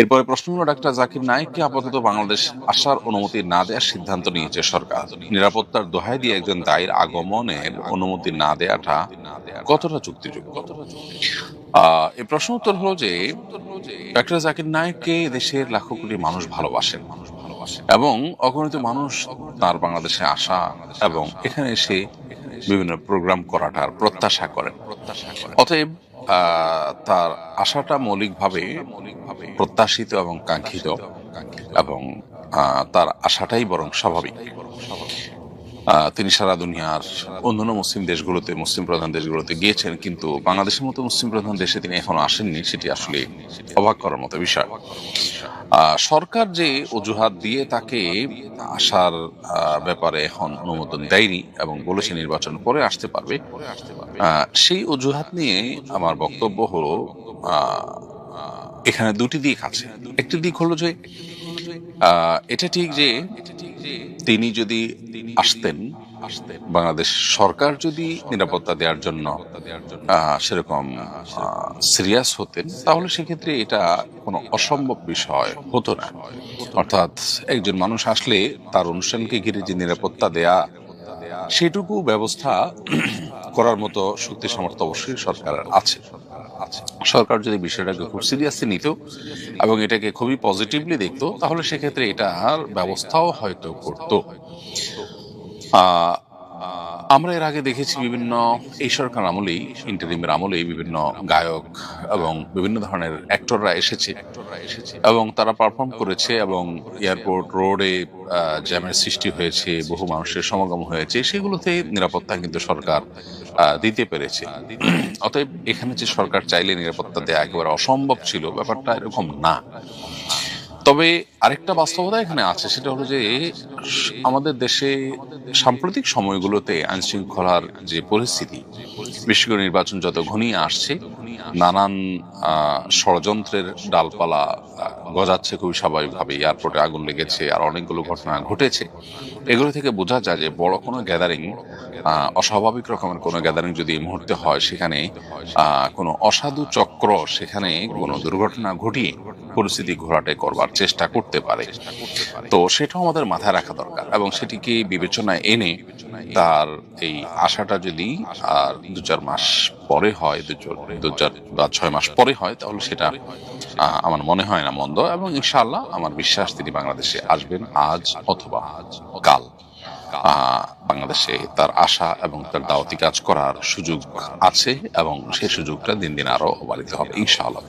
এরপরে প্রশ্ন হলো ডাক্তার জাকির নায়েককে আপাতত বাংলাদেশ আসার অনুমতি না দেওয়ার সিদ্ধান্ত নিয়েছে সরকার। নিরাপত্তার দোহাই দিয়ে একজন দায়ের আগমনের অনুমতি না দেওয়াটা কতটা যুক্তিযুক্ত? এই প্রশ্ন উত্তর হলো যে ডাক্তার জাকির নায়েককে দেশের লাখো কোটি মানুষ ভালোবাসেন। এবং অগণিত মানুষ তার বাংলাদেশে আসা এবং এখানে এসে বিভিন্ন প্রোগ্রাম করাটার প্রত্যাশা করেন। অতএব আহ, তার আশাটা মৌলিকভাবে প্রত্যাশিত এবং কাঙ্ক্ষিত এবং তার আশাটাই বরং স্বাভাবিক। তিনি সারা দুনিয়ার অন্যান্য মুসলিম দেশগুলোতে, মুসলিম প্রধান দেশগুলোতে গিয়েছেন, কিন্তু বাংলাদেশের মতো মুসলিম প্রধান দেশে তিনি এখনও আসেননি, সেটি আসলে অবাক করার মতো বিষয়। সরকার যে অজুহাত দিয়ে তাকে আসার ব্যাপারে এখন অনুমোদন দেয়নি এবং বলেছে নির্বাচন পরে আসতে পারবে সেই অজুহাত নিয়ে আমার বক্তব্য হলো এখানে দুটি দিক আছে। একটি দিক হলো যে এটা ঠিক যে তিনি যদি আসতেন, বাংলাদেশ সরকার যদি নিরাপত্তা দেওয়ার জন্য সেরকম সিরিয়াস হতেন, তাহলে সেক্ষেত্রে এটা কোনো অসম্ভব বিষয় হতো না। অর্থাৎ একজন মানুষ আসলে তার অনুষ্ঠানকে ঘিরে যে নিরাপত্তা দেয়া, সেটুকু ব্যবস্থা করার মতো শক্তি, সামর্থ্য অবশ্যই সরকার আছে। সরকার যদি বিষয়টাকে খুব সিরিয়াসলি নিত এবং এটাকে খুবই পজিটিভলি দেখতো, তাহলে সেক্ষেত্রে এটার ব্যবস্থাও হয়তো করতো। আমরা এর আগে দেখেছি বিভিন্ন এই সরকার আমলেই ইন্টারিমের আমলেই বিভিন্ন গায়ক এবং বিভিন্ন ধরনের অ্যাক্টররা এসেছে। এবং তারা পারফর্ম করেছে এবং এয়ারপোর্ট রোডে জ্যামের সৃষ্টি হয়েছে, বহু মানুষের সমাগম হয়েছে। সেগুলোতে নিরাপত্তা কিন্তু সরকার দিতে পেরেছে। অতএব এখানে যে সরকার চাইলে নিরাপত্তা দেয়া একেবারে অসম্ভব ছিল, ব্যাপারটা এরকম না। তবে আরেকটা বাস্তবতা এখানে আছে, সেটা হলো যে আমাদের দেশে সাম্প্রতিক সময়গুলোতে আইন শৃঙ্খলার যে পরিস্থিতি, বিশেষ করে নির্বাচন যত ঘনিয়ে আসছে, নানান ষড়যন্ত্রের ডালপালা গজাচ্ছে খুবই স্বাভাবিকভাবে এয়ারপোর্টে আগুন লেগেছে, আর অনেকগুলো ঘটনা ঘটেছে। এগুলো থেকে বোঝা যায় যে বড় কোনো গ্যাদারিং অস্বাভাবিক রকমের কোনো গ্যাদারিং যদি এই মুহূর্তে হয়, সেখানে কোনো অসাধু চক্র, সেখানে কোনো দুর্ঘটনা ঘটিয়ে পরিস্থিতি ঘোরাটে করবার চেষ্টা করতে পারে। তো সেটাও আমাদের মাথায় রাখা দরকার এবং সেটিকে বিবেচনায় এনে তার এই আশাটা যদি আর দু চার মাস পরে হয়, দু চার- বা ছয় মাস পরে হয়, তাহলে সেটা আমার মনে হয় না মন্দ এবং ইনশাআল্লাহ আমার বিশ্বাস তিনি বাংলাদেশে আসবেন আজ অথবা কাল। বাংলাদেশে তার আশা এবং তার দাওয়াতি কাজ করার সুযোগ আছে এবং সেই সুযোগটা দিন দিন আরও অবারিত হবে, ইনশাআল্লাহ।